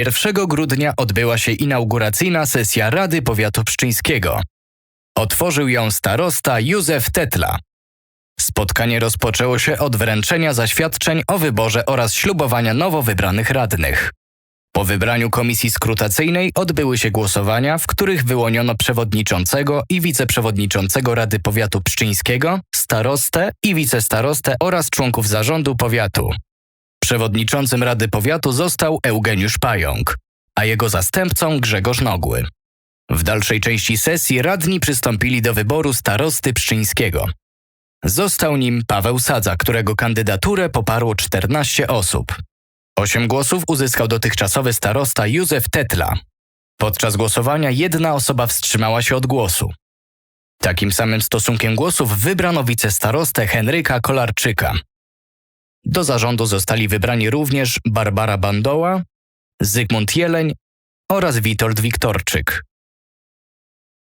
1 grudnia odbyła się inauguracyjna sesja Rady Powiatu Pszczyńskiego. Otworzył ją starosta Józef Tetla. Spotkanie rozpoczęło się od wręczenia zaświadczeń o wyborze oraz ślubowania nowo wybranych radnych. Po wybraniu komisji skrutacyjnej odbyły się głosowania, w których wyłoniono przewodniczącego i wiceprzewodniczącego Rady Powiatu Pszczyńskiego, starostę i wicestarostę oraz członków zarządu powiatu. Przewodniczącym Rady Powiatu został Eugeniusz Pająk, a jego zastępcą Grzegorz Nogły. W dalszej części sesji radni przystąpili do wyboru starosty Pszczyńskiego. Został nim Paweł Sadza, którego kandydaturę poparło 14 osób. Osiem głosów uzyskał dotychczasowy starosta Józef Tetla. Podczas głosowania jedna osoba wstrzymała się od głosu. Takim samym stosunkiem głosów wybrano wicestarostę Henryka Kolarczyka. Do zarządu zostali wybrani również Barbara Bandoła, Zygmunt Jeleń oraz Witold Wiktorczyk.